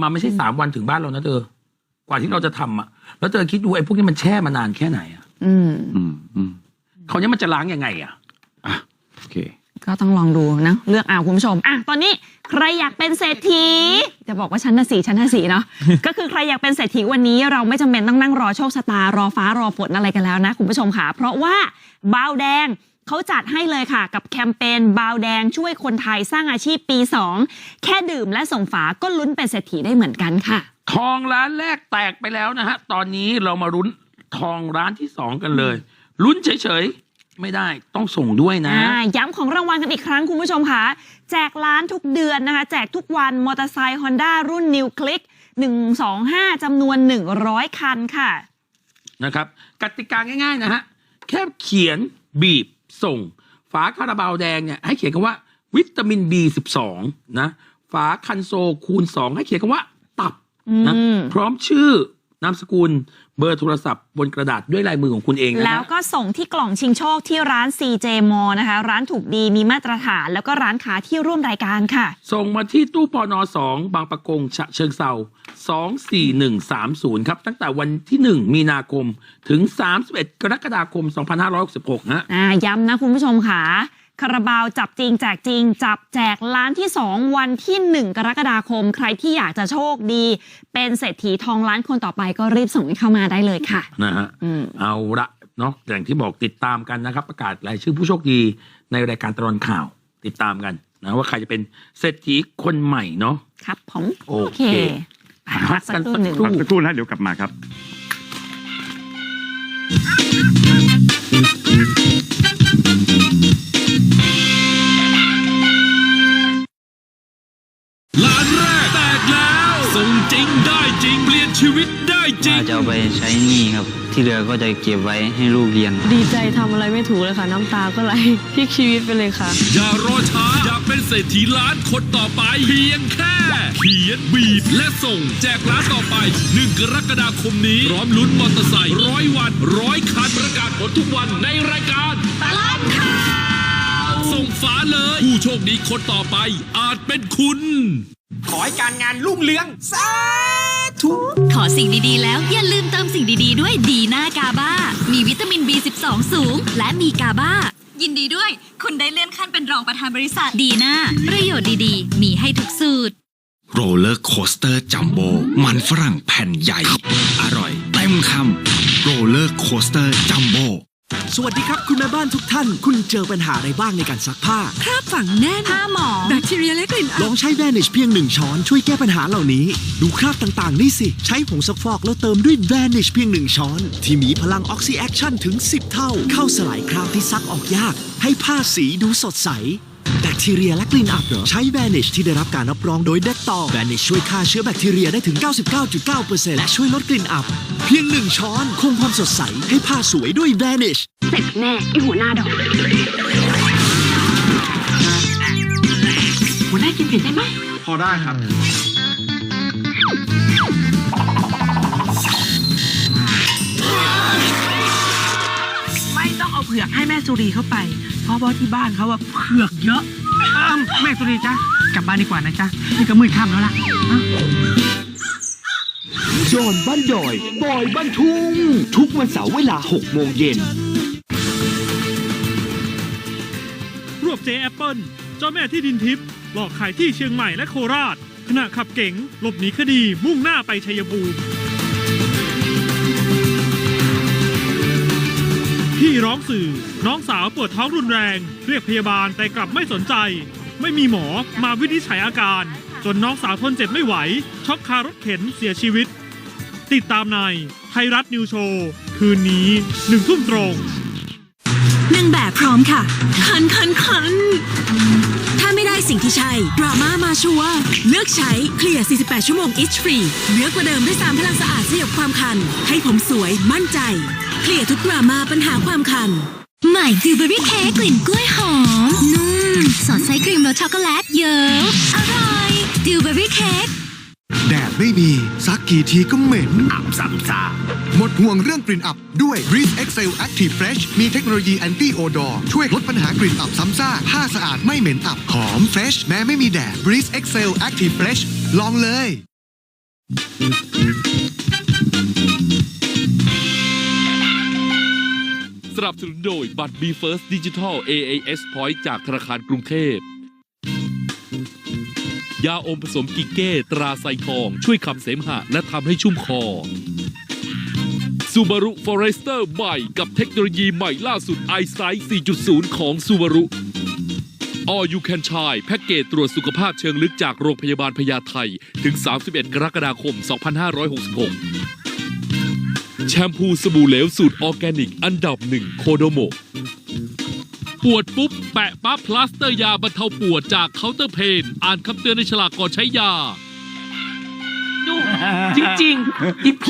มาไม่ใช่สามวันถึงบ้านเรานะเธอกว่าที่เราจะทำอะ แล้วเธอคิดดูไอ้พวกนี้มันแช่มานานแค่ไหนอะ อืม อืมอืมเขาวนี้มันจะล้างยังไงอะอะโอเค ก็ต้องลองดูนะเลือกเอาคุณผู้ชมอะตอนนี้ใครอยากเป็นเศรษฐีจะบอกว่าชั้นน่ะสีชั้นน่ะสีเนาะก็คือใครอยากเป็นเศรษฐีวันนี้เราไม่จำเป็นต้องนั่งรอโชคชะตารอฟ้ารอฝนอะไรกันแล้วนะคุณผู้ชมค่ะเพราะว่าบาวแดง เขาจัดให้เลยค่ะ กับแคมเปญบาวแดงช่วยคนไทยสร้างอาชีพปี 2 แค่ดื่มและส่งฝาก็ลุ้นเป็นเศรษฐีได้เหมือนกันค่ะ ทองร้านแรกแตกไปแล้วนะฮะ ตอนนี้เรามาลุ้นทองร้านที่สองกันเลยลุ้นเฉยๆ ไม่ได้ต้องส่งด้วยนะอ่าย้ำของรางวัลกันอีกครั้งคุณผู้ชมค่ะ แจกล้านทุกเดือนนะคะ แจกทุกวันมอเตอร์ไซค์ฮอนด้ารุ่นนิวคลิก125จำนวน 100 คันค่ะนะครับกติกาง่ายๆนะฮะแค่เขียนบีบ ส่ง ฝาคาราบาวแดงเนี่ยให้เขียนคำว่า วิตามิน B12 นะ ฝาคันโซคูณ 2 ให้เขียนคำว่าตับนะอืมพร้อมชื่อ นามสกุลเบอร์โทรศัพท์บนกระดาษด้วยลายมือของคุณเองนะแล้วฮะก็ส่งที่กล่องชิงโชคที่ร้าน CJ m a l l นะคะ ร้านถูกดีมีมาตรฐาน แล้วก็ร้านค้าที่ร่วมรายการค่ะ ส่งมาที่ตู้ปอนอ2บางประกงฉะเชิงเซา24130 ครับ ตั้งแต่วันที่ 1 มีนาคมถึง 31 กรกฎาคม 2566ฮะ อ่าย้ำนะคุณผู้ชมค่ะ คาราบาวจับจริงแจกจริง จับแจกล้านที่ 2 วันที่ 1 กรกฎาคม ใครที่อยากจะโชคดี เป็นเศรษฐีทองล้านคนต่อไปก็รีบส่งเข้ามาได้เลยค่ะนะฮะอืมเอาละเนาะอย่างที่บอกติดตามกันนะครับ ประกาศรายชื่อผู้โชคดีในรายการตลอดข่าว ติดตามกันนะว่าใครจะเป็นเศรษฐีคนใหม่เนาะครับผมโอเคพักสักครู่หนึ่งพักสักครู่นะเดี๋ยวกลับมาครับ จริงเปลี่ยนชีวิตได้จริง ว่าจะเอาไปใช้หนี้ครับ ที่เหลือก็จะเก็บไว้ให้ลูกเรียน ดีใจทำอะไรไม่ถูกเลยค่ะ น้ำตาก็ไหลพลิกชีวิตไปเลยค่ะ อย่ารอช้าอยากเป็นเศรษฐีล้านคนต่อไป เพียงแค่ เขียนบีบและส่ง แจกล้านต่อไป 1 กรกฎาคมนี้พร้อมลุ้นมอเตอร์ไซค์ร้อยวันร้อยคันประกาศผลทุกวันในรายการตลอดข่าวส่งฝาเลย ผู้โชคดีคนต่อไปอาจเป็นคุณ ขอให้การงานรุ่งเรืองสา ธุขอสิ่งดีๆ แล้วอย่าลืมเติมสิ่งดีๆ ด้วยดีน่ากาบ้า มีวิตามิน B12 สูง และมีกาบ้า ยินดีด้วย คุณได้เลื่อนขั้นเป็นรองประธานบริษัทดีน่าประโยชน์ดีๆ มีให้ทุกสูตร โรลเลอร์โคสเตอร์จัมโบมันฝรั่งแผ่นใหญ่ อร่อยเต็มคำโรลเลอร์โคสเตอร์จัมโบ สวัสดีครับ คุณแม่บ้านทุกท่าน คุณเจอปัญหาอะไรบ้างในการซักผ้า คราบฝังแน่นผ้าหมองแบคทีเรียและกลิ่นลองใช้ Vanish เพียงหนึ่งช้อนช่วยแก้ปัญหาเหล่านี้ ดูคราบต่างๆ นี่สิ ใช้ผงซักฟอกแล้วเติมด้วย Vanish เพียงหนึ่งช้อน ที่มีพลังออกซิแอคชั่นถึง 10 เท่า เข้าสลายคราบที่ซักออกยาก ให้ผ้าสีดูสดใส แบคทีเรียและกลิ่นอับเหรอใช้ Vanish ที่ได้รับการรับรองโดย Dettol Vanish ช่วยฆ่าเชื้อแบคทีเรียได้ถึง 99.9%และช่วยลดกลิ่นอับ เพียงหนึ่งช้อนคงความสดใสให้ผ้าสวยด้วย Vanish เสร็จแน่ไอหัวหน้าดอกหัวหน้ากินเผ็ดได้ไหมพอได้ครับ เอาเผือกให้แม่สุรีเข้าไป เพราะว่าที่บ้านเขาอะเผือกเยอะอ้าวแม่สุรีจ้ะกลับบ้านดีกว่านะจ๊ะนี่ก็มืดค่ำแล้วล่ะอะ จอนบ้านดอยบอยบ้านทุ่ง ทุกวันเสาร์เวลา 6 โมงเย็น รวบเจ๊แอปเปิลเจ้าแม่ที่ดินทิพย์หลอกขายที่เชียงใหม่และโคราช ขณะขับเก๋งหลบหนีคดีมุ่งหน้าไปชัยภูมิ พี่ร้องสื่อ น้องสาวปวดท้องรุนแรง เรียกพยาบาลแต่กลับไม่สนใจ ไม่มีหมอมาวินิจฉัยอาการ จนน้องสาวทนเจ็บไม่ไหว ช็อกคารถเข็นเสียชีวิต ติดตามในไทยรัฐนิวโชว์คืนนี้หนึ่งทุ่มตรงนางแบบพร้อมค่ะ คันคันคันถ้าไม่ได้สิ่งที่ใช่ดราม่ามาชัวเลือกใช้เคลียร์ 48 ชั่วโมง itch free เหนือกว่าเดิมด้วยสามพลังสะอาดสยบความคัน ให้ผมสวยมั่นใจ เคลียร์ทุกดราม่าปัญหาความคัน ใหม่ดิวเบอรี่เค้กกลิ่นกล้วยหอม นุ่ม สอดไส้ครีมรสช็อกโกแลตเยอะอร่อยดิวเบอรี่เค้กแดดไม่มีซักกี่ทีก็เหม็น อับซ้ำซาหมดห่วงเรื่องกลิ่นอับด้วย Breeze Excel Active Fresh มีเทคโนโลยี Anti Odor ช่วยลดปัญหากลิ่นอับซ้ำซ่าผ้าสะอาดไม่เหม็นอับ หอมเฟรชแม้ไม่มีแดด Breeze Excel Active Fresh ลองเลย สนับสนุนโดยบัตร B First Digital AAS Point จากธนาคารกรุงเทพ ยาอมผสมกิเก้ ตราไซทอง ช่วยขับเสมหะและทำให้ชุ่มคอ Subaru Forester ใหม่กับเทคโนโลยีใหม่ล่าสุด iSight 4.0 ของ Subaru All You Can Try แพ็กเกจตรวจสุขภาพเชิงลึกจากโรงพยาบาลพญาไทถึง 31 กรกฎาคม 2566 แชมพูสบู่เหลวสูตรออร์แกนิก อันดับหนึ่งโคโดโมปวดปุ๊บ แปะปั๊บพลาสเตอร์ยาบรรเทาปวดจากเคาน์เตอร์เพน อ่านคำเตือนในฉลากก่อนใช้ยาดูจริงๆอี